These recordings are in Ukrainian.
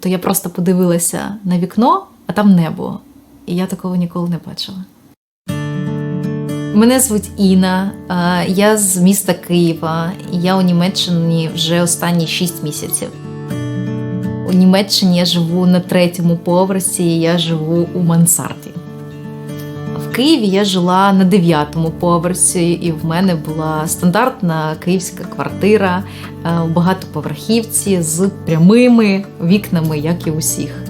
То я просто подивилася на вікно, а там небо. І я такого ніколи не бачила. Мене звуть Інна, е, я з міста Києва. Я у Німеччині вже останні 6 місяців. У Німеччині я живу на третьому поверсі, я живу у мансарді. Києві я жила на дев'ятому поверсі, і в мене була стандартна київська квартира е, у багатоповерхівці з прямими вікнами, як і усіх.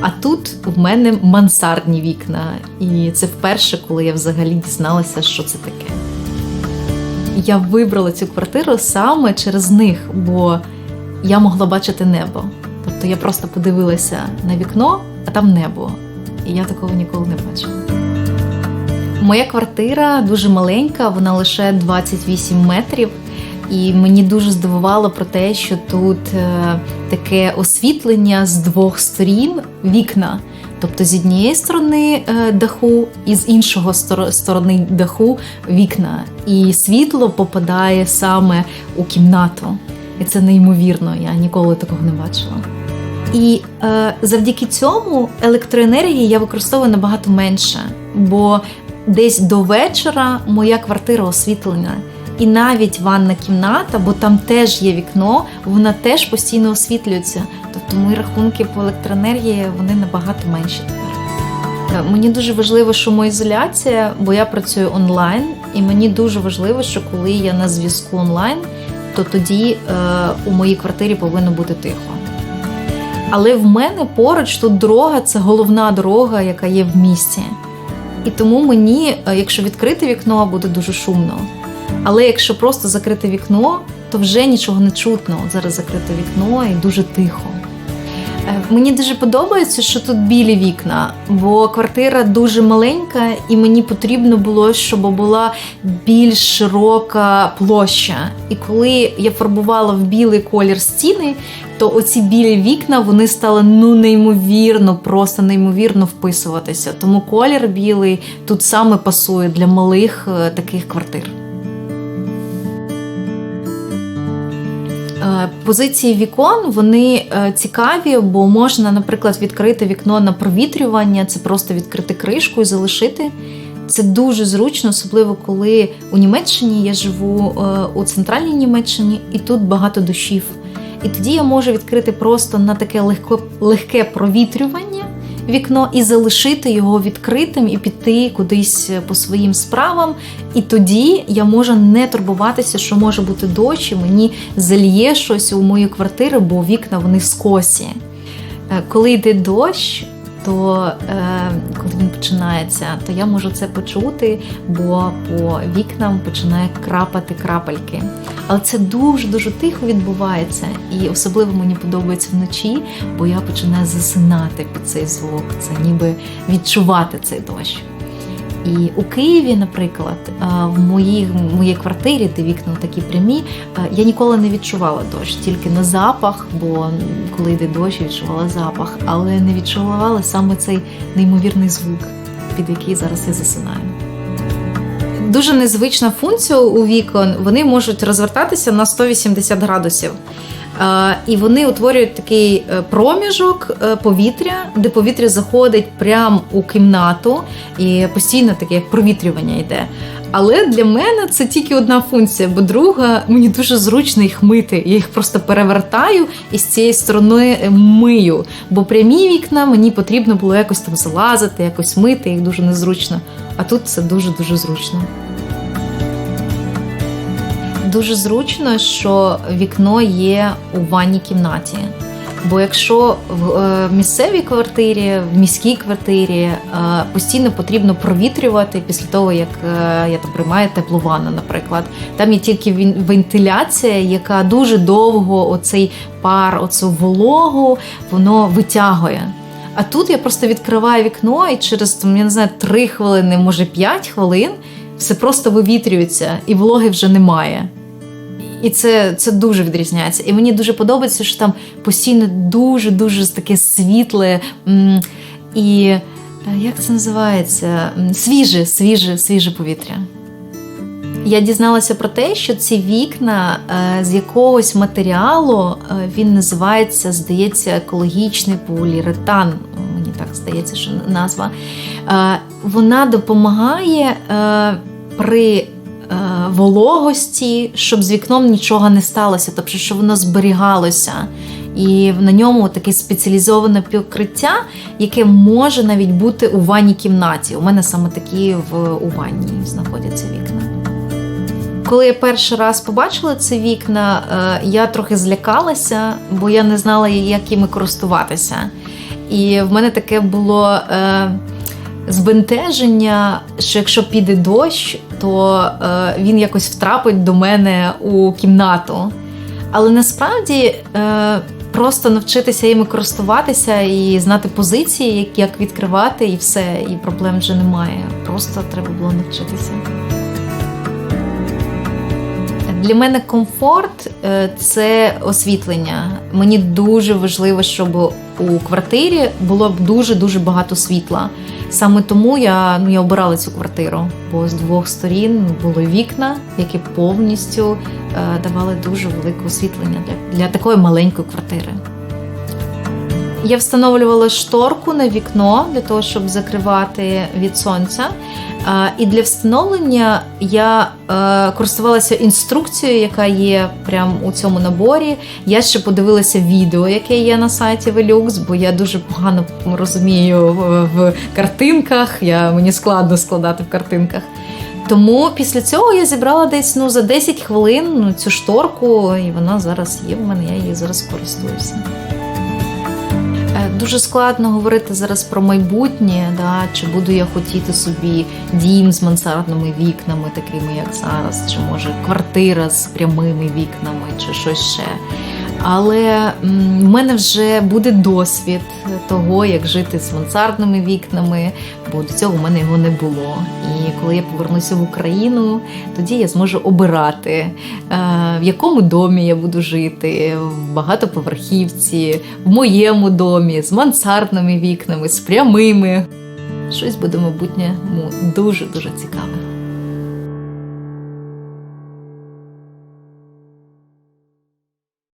А тут в мене мансардні вікна, і це вперше, коли я взагалі дізналася, що це таке. Я вибрала цю квартиру саме через них, бо я могла бачити небо. Тобто я просто подивилася на вікно, а там небо. І я такого ніколи не бачила. Моя квартира дуже маленька, вона лише 28 метрів. І мені дуже здивувало про те, що тут е, таке освітлення з двох сторін вікна. Тобто з однієї сторони е, даху, і з іншого стор- сторони даху вікна. І світло попадає саме у кімнату. І це неймовірно, я ніколи такого не бачила. І е, завдяки цьому електроенергії я використовую набагато менше, бо десь до вечора моя квартира освітлена. І навіть ванна кімната, бо там теж є вікно, вона теж постійно освітлюється. Тобто мої рахунки по електроенергії вони набагато менші тепер. Мені дуже важливо шумоізоляція, бо я працюю онлайн, і мені дуже важливо, що коли я на зв'язку онлайн, то тоді е, у моїй квартирі повинно бути тихо. Але в мене поруч тут дорога це головна дорога, яка є в місті. І тому мені, е, якщо відкрити вікно, буде дуже шумно. Але якщо просто закрити вікно, то вже нічого не чутно. Зараз закрите вікно і дуже тихо. Е, Мені дуже подобається, що тут білі вікна, бо квартира дуже маленька, і мені потрібно було, щоб була більш широка площа. І коли я фарбувала в білий колір стіни, то оці білі вікна вони стали ну неймовірно, просто неймовірно вписуватися. Тому колір білий тут саме пасує для малих е, таких квартир. Е, Позиції вікон вони е, цікаві, бо можна, наприклад, відкрити вікно на провітрювання, це просто відкрити кришку і залишити. Це дуже зручно, особливо коли у Німеччині я живу у центральній Німеччині, і тут багато дощів. І тоді я можу відкрити просто на таке легко, легке провітрювання вікно і залишити його відкритим і піти кудись по своїм справам. І тоді я можу не турбуватися, що може бути дощ, і мені зальє щось у мою квартиру, бо вікна вони скосі. Е, Коли йде дощ, то е, коли він починається, то я можу це почути, бо по вікнам починає крапати крапельки. Але це дуже дуже тихо відбувається, і особливо мені подобається вночі, бо я починаю засинати під цей звук. Це ніби відчувати цей дощ. І у Києві, наприклад, е, в моїй, моїй квартирі, де вікна такі прямі, е, я ніколи не відчувала дощ, тільки на запах, бо коли йде дощ, я відчувала запах, але не відчувала саме цей неймовірний звук, під який зараз я засинаю. Дуже незвична функція у вікон. Вони можуть розвертатися на 180 градусів. І вони утворюють такий е, проміжок е, повітря, де повітря заходить прямо у кімнату, і постійно таке як провітрювання йде. Але для мене це тільки одна функція, бо друга мені дуже зручно їх мити. Я їх просто перевертаю і з цієї сторони е, мию. Бо прямі вікна мені потрібно було якось там залазити, якось мити, їх дуже незручно. А тут це дуже дуже зручно. Дуже зручно, що вікно є у ванній кімнаті. Бо якщо в е, місцевій квартирі, в міській квартирі е, постійно потрібно провітрювати після того, як е, я там приймаю теплу ванну, наприклад, там є тільки вентиляція, яка дуже довго оцей пар, оцю вологу, воно витягує. А тут я просто відкриваю вікно, і через там, я не знаю, 3 хвилини, може 5 хвилин, все просто вивітрюється, і вологи вже немає. І це, це дуже відрізняється. І мені дуже подобається, що там постійно дуже-дуже таке світле і е, як це називається? Свіже, свіже, свіже повітря. Я дізналася про те, що ці вікна е, з якогось матеріалу е, він називається, здається, екологічний поліуретан. Мені так здається, що назва. Вона допомагає при вологості, щоб з вікном нічого не сталося, тобто, щоб воно зберігалося. І на ньому таке спеціалізоване покриття, яке може навіть бути у ванній кімнаті. У мене саме такі в у ванні знаходяться вікна. Коли я перший раз побачила ці вікна, е, я трохи злякалася, бо я не знала, як іми користуватися. І в мене таке було е, збентеження, що якщо піде дощ, то е, він якось втрапить до мене у кімнату. Але насправді е, просто навчитися іми користуватися і знати позиції, як, як відкривати, і все, і проблем вже немає. Просто треба було навчитися. Для мене комфорт е, це освітлення. Мені дуже важливо, щоб у квартирі було дуже дуже багато світла. Саме тому я ну я обирала цю квартиру, бо з двох сторін були вікна, які повністю е, давали дуже велике освітлення для, для такої маленької квартири. Я встановлювала шторку на вікно для того, щоб закривати від сонця. І для встановлення я е, користувалася інструкцією, яка є прямо у цьому наборі. Я ще подивилася відео, яке є на сайті Velux, бо я дуже погано розумію в, в картинках. Я, мені складно складати в картинках. Тому після цього я зібрала десь ну, за 10 хвилин ну, цю шторку, і вона зараз є в мене, я її зараз користуюся. Е, Дуже складно говорити зараз про майбутнє, да, чи буду я хотіти собі дім з мансардними вікнами, такими як зараз, чи може квартира з прямими вікнами, чи щось ще. Але в мене вже буде досвід того, як жити з мансардними вікнами, бо до цього в мене його не було. І коли я повернуся в Україну, тоді я зможу обирати, е, в якому домі я буду жити, в багатоповерхівці, в моєму домі, з мансардними вікнами, з прямими. Щось буде, мабуть, дуже дуже цікаве.